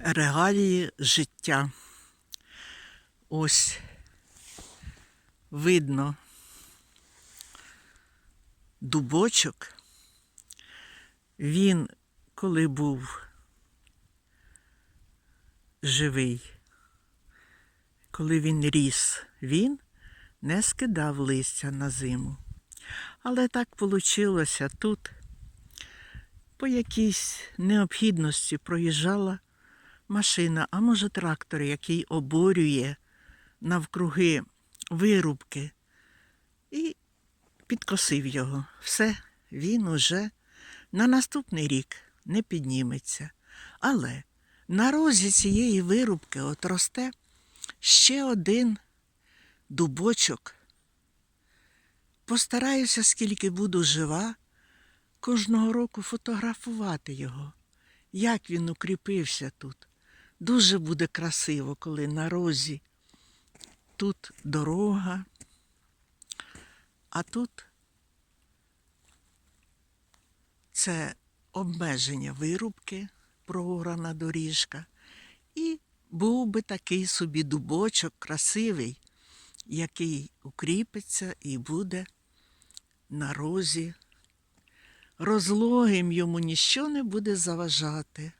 регалії життя. Ось видно дубочок. Він, коли був живий, коли він ріс, він не скидав листя на зиму. Але так вийшло тут. По якійсь необхідності проїжджала машина, а може трактор, який оборює навкруги вирубки, і підкосив його. Все, він уже на наступний рік не підніметься. Але на розі цієї вирубки от росте ще один дубочок. Постараюся, скільки буду жива, кожного року фотографувати його, як він укріпився тут. Дуже буде красиво, коли на розі тут дорога, а тут це обмеження вирубки, проорана доріжка. І був би такий собі дубочок красивий, який укріпиться і буде на розі. Розлогим йому ніщо не буде заважати.